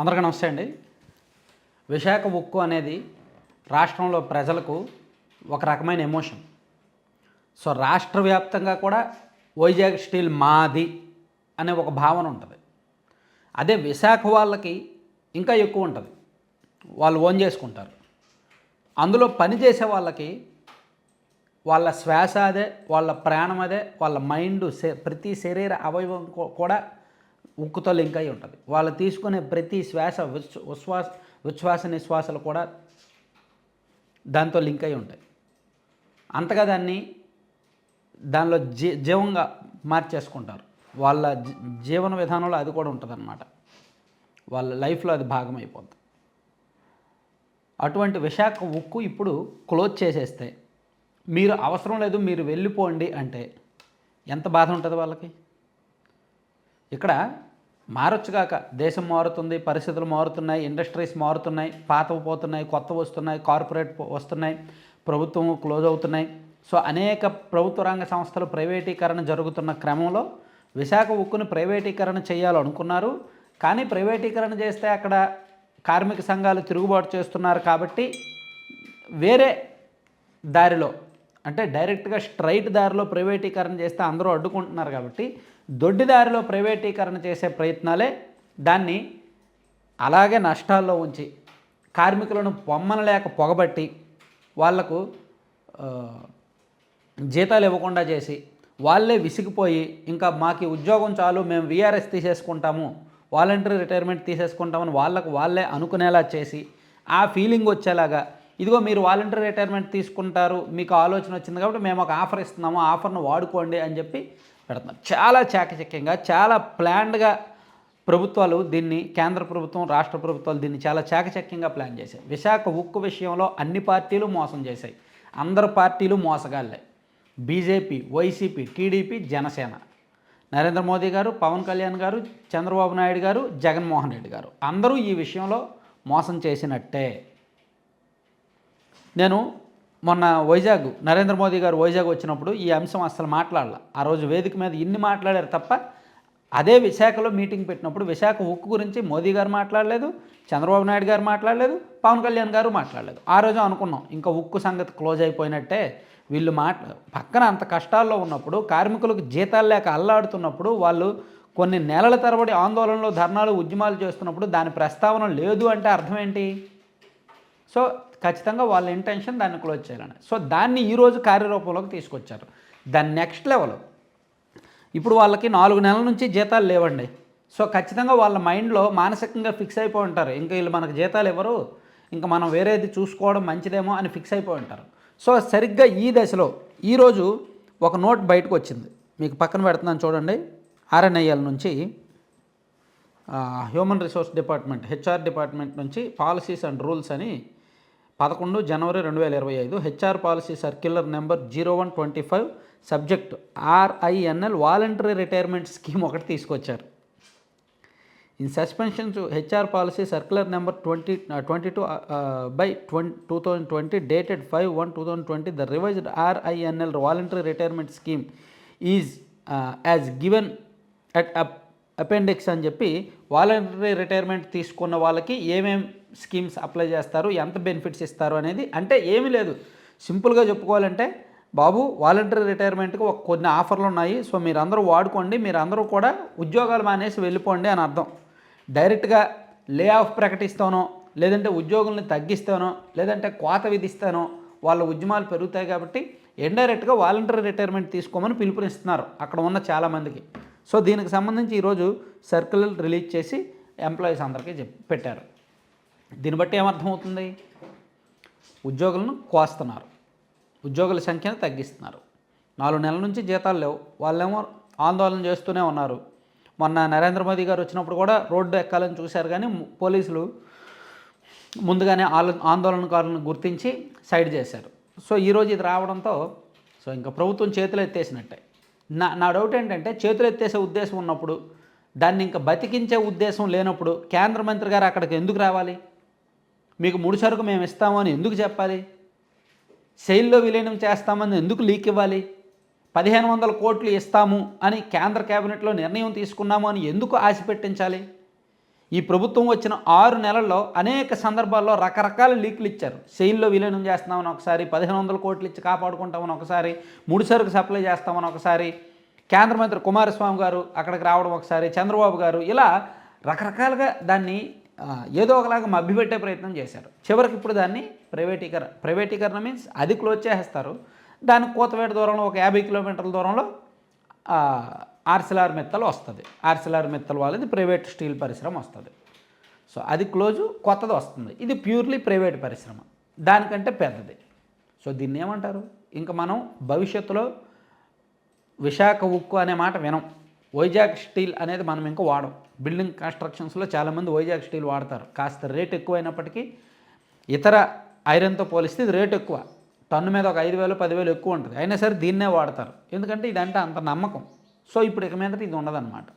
అందరికీ నమస్తే అండి. విశాఖ ఉక్కు అనేది రాష్ట్రంలో ప్రజలకు ఒక రకమైన ఎమోషన్. సో రాష్ట్ర వ్యాప్తంగా కూడా వైజాగ్ స్టీల్ మాది అనే ఒక భావన ఉంటుంది. అదే విశాఖ వాళ్ళకి ఇంకా ఎక్కువ ఉంటుంది. వాళ్ళు ఓన్ చేసుకుంటారు. అందులో పనిచేసే వాళ్ళకి వాళ్ళ శ్వాస అదే వాళ్ళ ప్రాణం అదే వాళ్ళ మైండ్ ప్రతి శరీర అవయవం కూడా ఉక్కుతో లింక్ అయి ఉంటుంది. వాళ్ళు తీసుకునే ప్రతి శ్వాస విశ్వ ఉచ్ఛ్వాస ఉచ్ఛ్వాస నిశ్వాసలు కూడా దాంతో లింక్ అయి ఉంటాయి. అంతగా దాన్ని దానిలో జీ జీవంగా మార్చేసుకుంటారు. వాళ్ళ జీవన విధానంలో అది కూడా ఉంటుందన్నమాట. వాళ్ళ లైఫ్లో అది భాగం అయిపోతుంది అటువంటి విశాఖ ఉక్కు ఇప్పుడు క్లోజ్ చేసేస్తే మీరు అవసరం లేదు మీరు వెళ్ళిపోండి అంటే ఎంత బాధ ఉంటుంది వాళ్ళకి? ఇక్కడ మారొచ్చుగాక దేశం మారుతుంది పరిస్థితులు మారుతున్నాయి ఇండస్ట్రీస్ మారుతున్నాయి పాతవి పోతున్నాయి కొత్త వస్తున్నాయి కార్పొరేట్ వస్తున్నాయి ప్రభుత్వం క్లోజ్ అవుతున్నాయి. సో అనేక ప్రభుత్వ రంగ సంస్థలు ప్రైవేటీకరణ జరుగుతున్న క్రమంలో విశాఖ ఉక్కును ప్రైవేటీకరణ చేయాలనుకున్నారు. కానీ ప్రైవేటీకరణ చేస్తే అక్కడ కార్మిక సంఘాలు తిరుగుబాటు చేస్తున్నారు కాబట్టి వేరే దారిలో అంటే డైరెక్ట్గా స్ట్రైట్ దారిలో ప్రైవేటీకరణ చేస్తే అందరూ అడ్డుకుంటున్నారు కాబట్టి దొడ్డి దారిలో ప్రైవేటీకరణ చేసే ప్రయత్నాలే దాన్ని అలాగే నష్టాల్లో ఉంచి కార్మికులను పొమ్మనలేక పొగబట్టి వాళ్ళకు జీతాలు ఇవ్వకుండా చేసి వాళ్ళే విసిగిపోయి ఇంకా మాకు ఉద్యోగం చాలు మేము విఆర్ఎస్ తీసేసుకుంటాము వాలంటరీ రిటైర్మెంట్ తీసేసుకుంటామని వాళ్ళకు వాళ్ళే అనుకునేలా చేసి ఆ ఫీలింగ్ వచ్చేలాగా ఇదిగో మీరు వాలంటీర్ రిటైర్మెంట్ తీసుకుంటారు మీకు ఆలోచన వచ్చింది కాబట్టి మేము ఒక ఆఫర్ ఇస్తున్నాము ఆఫర్ను వాడుకోండి అని చెప్పి పెడుతున్నారు. చాలా చాకచక్యంగా చాలా ప్లాన్డ్గా ప్రభుత్వాలు దీన్ని కేంద్ర ప్రభుత్వం రాష్ట్ర ప్రభుత్వాలు దీన్ని చాలా చాకచక్యంగా ప్లాన్ చేశాయి. విశాఖ ఉక్కు విషయంలో అన్ని పార్టీలు మోసం చేశాయి. అందరు పార్టీలు మోసగాళ్ళే. BJP YCP TDP Janasena. Narendra Modi గారు పవన్ కళ్యాణ్ గారు చంద్రబాబు నాయుడు గారు జగన్మోహన్ రెడ్డి గారు. అందరూ ఈ విషయంలో మోసం చేసినట్టే. నేను మొన్న వైజాగ్ నరేంద్ర మోదీ గారు వైజాగ్ వచ్చినప్పుడు ఈ అంశం అసలు మాట్లాడాల. ఆ రోజు వేదిక మీద ఇన్ని మాట్లాడారు తప్ప అదే విశాఖలో మీటింగ్ పెట్టినప్పుడు విశాఖ ఉక్కు గురించి మోదీ గారు మాట్లాడలేదు చంద్రబాబు నాయుడు గారు మాట్లాడలేదు పవన్ కళ్యాణ్ గారు మాట్లాడలేదు. ఆ రోజు అనుకున్నాం ఇంకా ఉక్కు సంగతి క్లోజ్ అయిపోయినట్టే వీళ్ళు మాట్లా పక్కన అంత కష్టాల్లో ఉన్నప్పుడు కార్మికులకు జీతాలు లేక అల్లాడుతున్నప్పుడు వాళ్ళు కొన్ని నెలల తరబడి ఆందోళనలు ధర్నాలు ఉద్యమాలు చేస్తున్నప్పుడు దాని ప్రస్తావన లేదు అంటే అర్థం ఏంటి? సో ఖచ్చితంగా వాళ్ళ ఇంటెన్షన్ దాన్ని క్లోజ్ చేయాలని. సో దాన్ని ఈరోజు కార్యరూపంలోకి తీసుకొచ్చారు. దాని నెక్స్ట్ లెవెల్ ఇప్పుడు వాళ్ళకి నాలుగు నెలల నుంచి జీతాలు లేవండి. సో ఖచ్చితంగా వాళ్ళ మైండ్లో మానసికంగా ఫిక్స్ అయిపోయి ఉంటారు. ఇంకా వీళ్ళు మనకు జీతాలు ఇవ్వరు. ఇంకా మనం వేరేది చూసుకోవడం మంచిదేమో అని ఫిక్స్ అయిపోయి ఉంటారు. సో సరిగ్గా ఈ దశలో ఈరోజు ఒక నోట్ బయటకు వచ్చింది. మీకు పక్కన పెడుతున్నాను చూడండి. ఆర్ఎన్ఐఎల్ నుంచి human resource department HR department నుంచి పాలసీస్ అండ్ రూల్స్ అని పదకొండు జనవరి రెండు వేల ఇరవై ఐదు HR policy circular number zero one twenty five subject RINL voluntary retirement scheme ఒకటి తీసుకొచ్చారు. In suspension HR policy circular number twenty twenty two by twenty two thousand twenty dated five one two thousand twenty the revised RINL voluntary retirement scheme is as given at appendix అని చెప్పి voluntary retirement తీసుకున్న వాళ్ళకి ఏమేం schemes apply చేస్తారు ఎంత benefits ఇస్తారు అనేది అంటే ఏమీ లేదు. సింపుల్గా చెప్పుకోవాలంటే బాబు వాలంటరీ రిటైర్మెంట్కి ఒక కొన్ని ఆఫర్లు ఉన్నాయి. సో మీరందరూ వాడుకోండి మీరందరూ కూడా ఉద్యోగాలు మానేసి వెళ్ళిపోండి అని అర్థం. డైరెక్ట్గా లే ఆఫ్ ప్రకటిస్తానో లేదంటే ఉద్యోగుల్ని తగ్గిస్తానో లేదంటే కోత విధిస్తానో వాళ్ళ ఉద్యమాలు పెరుగుతాయి కాబట్టి ఇండైరెక్ట్గా వాలంటరీ రిటైర్మెంట్ తీసుకోమని పిలుపునిస్తున్నారు అక్కడ ఉన్న చాలామందికి. సో దీనికి సంబంధించి ఈరోజు సర్కిల్ రిలీజ్ చేసి ఎంప్లాయీస్ అందరికీ చెప్ పెట్టారు. దీన్ని బట్టి ఏమర్థమవుతుంది? ఉద్యోగులను కోస్తున్నారు. ఉద్యోగుల సంఖ్యను తగ్గిస్తున్నారు. నాలుగు నెలల నుంచి జీతాలు లేవు. వాళ్ళేమో ఆందోళన చేస్తూనే ఉన్నారు. మొన్న నరేంద్ర మోదీ గారు వచ్చినప్పుడు కూడా రోడ్డు ఎక్కాలని చూశారు కానీ పోలీసులు ముందుగానే ఆలో ఆందోళనకారులను గుర్తించి సైడ్ చేశారు. సో ఈరోజు ఇది రావడంతో సో ఇంకా ప్రభుత్వం చేతులు ఎత్తేసినట్టే. నా నా డౌట్ ఏంటంటే చేతులు ఎత్తేసే ఉద్దేశం ఉన్నప్పుడు దాన్ని ఇంకా బతికించే ఉద్దేశం లేనప్పుడు కేంద్ర మంత్రి గారు అక్కడికి ఎందుకు రావాలి? మీకు ముడి సరుకు మేము ఇస్తామని ఎందుకు చెప్పాలి? శైల్లో విలీనం చేస్తామని ఎందుకు లీక్ ఇవ్వాలి? పదిహేను వందల కోట్లు ఇస్తాము అని కేంద్ర కేబినెట్లో నిర్ణయం తీసుకున్నాము అని ఎందుకు ఆశ పెట్టించాలి ఈ ప్రభుత్వం వచ్చిన ఆరు నెలల్లో అనేక సందర్భాల్లో రకరకాల లీకులు ఇచ్చారు. సెయిల్లో విలీనం చేస్తామని ఒకసారి పదిహేను వందల కోట్లు ఇచ్చి కాపాడుకుంటామని ఒకసారి ముడిసరుకు సప్లై చేస్తామని ఒకసారి కేంద్ర మంత్రి కుమారస్వామి గారు అక్కడికి రావడం ఒకసారి చంద్రబాబు గారు ఇలా రకరకాలుగా దాన్ని ఏదో ఒకలాగా మభ్యపెట్టే ప్రయత్నం చేశారు. చివరికి ఇప్పుడు దాన్ని ప్రైవేటీకరణ ప్రైవేటీకరణ మీన్స్ అది క్లోజ్ చేసేస్తారు. దాని కోతవేట దూరంలో ఒక యాభై కిలోమీటర్ల దూరంలో ఆర్సిలార్ మెత్తలు వస్తుంది. ఆర్సిలార్ మెత్తలు వాళ్ళది ప్రైవేట్ స్టీల్ పరిశ్రమ వస్తుంది. సో అది క్లోజు కొత్తది వస్తుంది. ఇది ప్యూర్లీ ప్రైవేట్ పరిశ్రమ. దానికంటే పెద్దది. సో దీన్ని ఏమంటారు? ఇంకా మనం భవిష్యత్తులో విశాఖ ఉక్కు అనే మాట వినం. వైజాగ్ స్టీల్ అనేది మనం ఇంకా వాడం. బిల్డింగ్ కన్స్ట్రక్షన్స్లో చాలామంది వైజాగ్ స్టీల్ వాడతారు. కాస్త రేట్ ఎక్కువైనప్పటికీ ఇతర ఐరన్తో పోలిస్తే ఇది రేట్ ఎక్కువ. టన్ను మీద ఒక ఐదు వేలు పదివేలు ఎక్కువ ఉంటుంది. అయినా సరే దీన్నే వాడతారు. ఎందుకంటే ఇదంటే అంత నమ్మకం. సో ఇప్పుడు ఇక మీదట ఇది ఉండదన్నమాట.